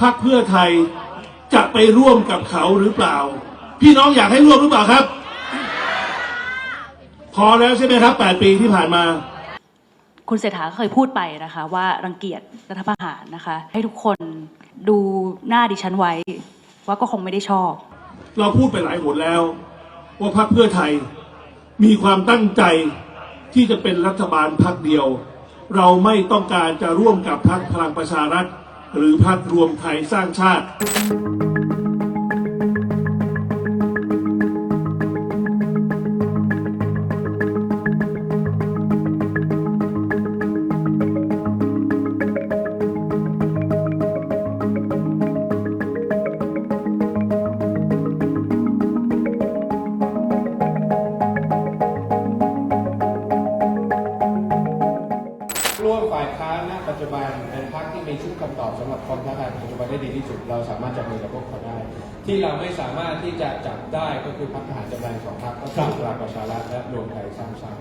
พรรคเพื่อไทยจะไปร่วมกับเขาหรือเปล่า พี่น้องอยากให้ร่วมหรือเปล่าครับ พอแล้วใช่ไหมครับ 8 ปีที่ผ่านมา คุณเศรษฐาเคยพูดไปนะคะ ว่ารังเกียจรัฐประหารนะคะ ให้ทุกคนดูหน้าดิฉันไว้ ว่าก็คงไม่ได้ชอบ เราพูดไปหลายหนแล้ว ว่าพรรคเพื่อไทยมีความตั้งใจที่จะเป็นรัฐบาลพรรคเดียว เราไม่ต้องการจะร่วมกับพรรคพลังประชารัฐ หรือพักรวมไทยสร้างชาติายค้านณปัจจุบันเป็นพรรคที่มีชุดคำตอบสำหรับความท้าทายปัจจุบันได้ดีที่สุด เราสามารถจับมือกับพวกเขาได้ ที่เราไม่สามารถที่จะจับได้ก็คือพรรคทหารจำแรงสองพรรคก็คือพลังประชารัฐและรวมไทยสร้างชาติ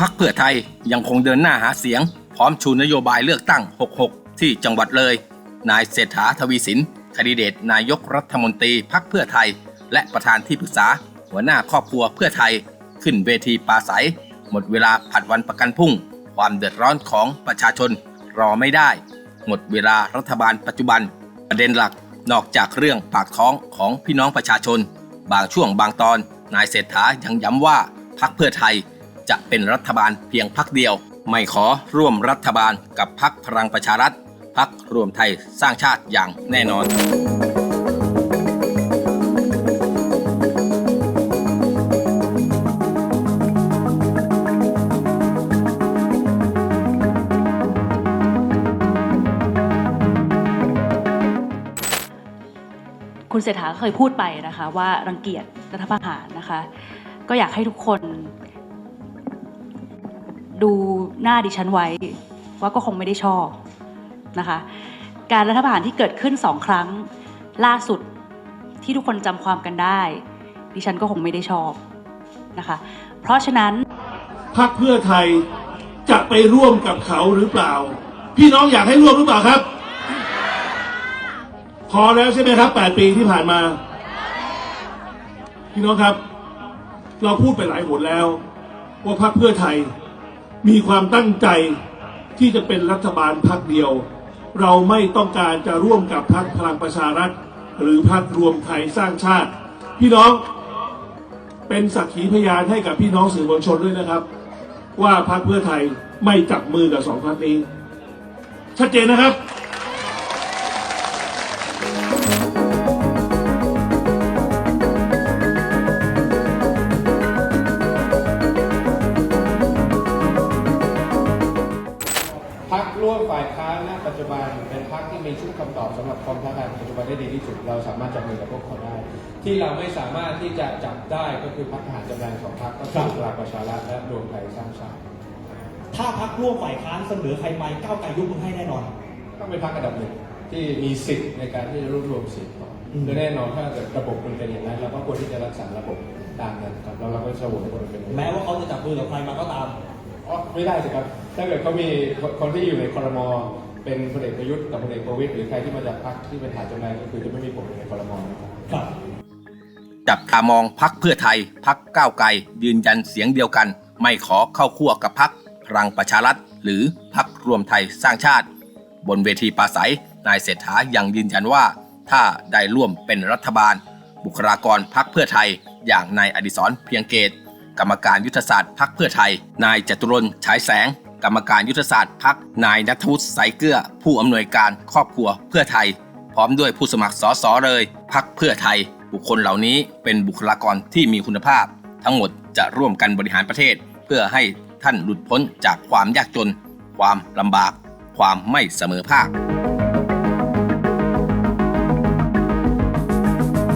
พักเพื่อไทยยังคงเดินหน้าหาเสียง พร้อมชูนโยบายเลือกตั้ง 66 ที่จังหวัดเลย นายเศรษฐาทวีสินคดีเดตนายกรัฐมนตรีพักเพื่อไทย และประธานที่ปรึกษา หัวหน้าครอบครัวเพื่อไทย ขึ้นเวทีปราศัย หมดเวลาผัดวันประกันพรุ่ง ความเดือดร้อนของประชาชนรอไม่ได้ หมดเวลารัฐบาลปัจจุบัน ประเด็นหลักนอกจากเรื่องปากท้องของพี่น้องประชาชน บางช่วงบางตอน นายเศรษฐายังย้ำว่าพักเพื่อไทยจะเป็นรัฐบาลเพียงพักเดียว ไม่ขอร่วมรัฐบาลกับพักพลังประชารัฐพักรวมไทยสร้างชาติอย่างแน่นอน คุณเศรษฐาเคยพูดไปนะคะว่ารังเกียจรัฐประหารนะคะ ก็อยากให้ทุกคน ดูหน้าดิฉันไว้ ว่าก็คงไม่ได้ชอบนะคะ การรัฐประหารที่เกิดขึ้นสองครั้งล่าสุดที่ทุกคนจำความกันได้ ดิฉันก็คงไม่ได้ชอบนะคะ เพราะฉะนั้นพรรคเพื่อไทยจะไปร่วมกับเขาหรือเปล่า พี่น้องอยากให้ร่วมหรือเปล่าครับ พอแล้วใช่ไหมครับ 8 ปีที่ผ่านมา พี่น้องครับ เราพูดไปหลายหนแล้ว ว่าพรรคเพื่อไทย มีความตั้งใจที่จะเป็นรัฐบาลพักเดียว เราไม่ต้องการจะร่วมกับพักพลังประชารัฐ หรือพักรวมไทยสร้างชาติ พี่น้องเป็นสักขีพยานให้กับพี่น้องสื่อมวลชนด้วยนะครับ ว่าพักเพื่อไทยไม่จับมือกับสองพักนี้ ชัดเจนนะครับ รรคร่วมฝ่ายค้านณปัจจุบันเป็นพรรคที่มีชุดคำตอบสำหรับความท้าทายปัจจุบันได้ดีที่สุด เราสามารถจับมือกับพวกเขาได้ ที่เราไม่สามารถที่จะจับได้ก็คือพรรคทหารจำแรงสองพรรคก็คือพลังประชารัฐและรวมไทยสร้างชาติถ้าพักร่วมฝ่ายค้านเสนอใครมาก้าวไกลยกมือให้แน่นอนต้องเป็นพรรคอันดับหนึ่งที่มีสิทธิ์ในการที่จะรวบรวมเสียงต่ออมและแน่นอนถ้าเกิดระบบมันเป็นอย่างนั้นเราก็ควรที่จะรักษาระบบตามนั้นครับแล้วเราก็จะโหวตให้คนเป็นอย่างนั้นแม้ว่าเขาจะจับมือกับใครมาก็ตามอ๋อไม่ได้สิครับ ถ้าเกิดเขามีคนที่อยู่ในคอรมอเป็นพลเอกประยุทธ์กับพลเอกประวิตยหรือใครที่มาจากพรรคที่เป็นฐานจำแรงก็คือจะไม่มีผมอยู่ในคอรมอครับครับจับตามองพักเพื่อไทยพักก้าวไกล ยืนยันเสียงเดียวกัน ไม่ขอเข้าคั่วกับพักพลังประชารัฐ หรือพักรวมไทยสร้างชาติ บนเวทีปราศัยนายเศรษฐายังยืนยันว่า ถ้าได้ร่วมเป็นรัฐบาล บุคลากรพักเพื่อไทย อย่างนายอดิศรเพียงเกต กรรมการยุทธศาสตร์พักเพื่อไทย นายจตุรนฉายแสง กรรมการยุทธศาสตร์พักนายนัทวุฒิสายเกลือผู้อำนวยการครอบครัวเพื่อไทย พร้อมด้วยผู้สมัครสสเลยพักเพื่อไทย บุคคลเหล่านี้เป็นบุคลากรที่มีคุณภาพ ทั้งหมดจะร่วมกันบริหารประเทศ เพื่อให้ท่านหลุดพ้นจากความยากจน ความลำบาก ความไม่เสมอภาค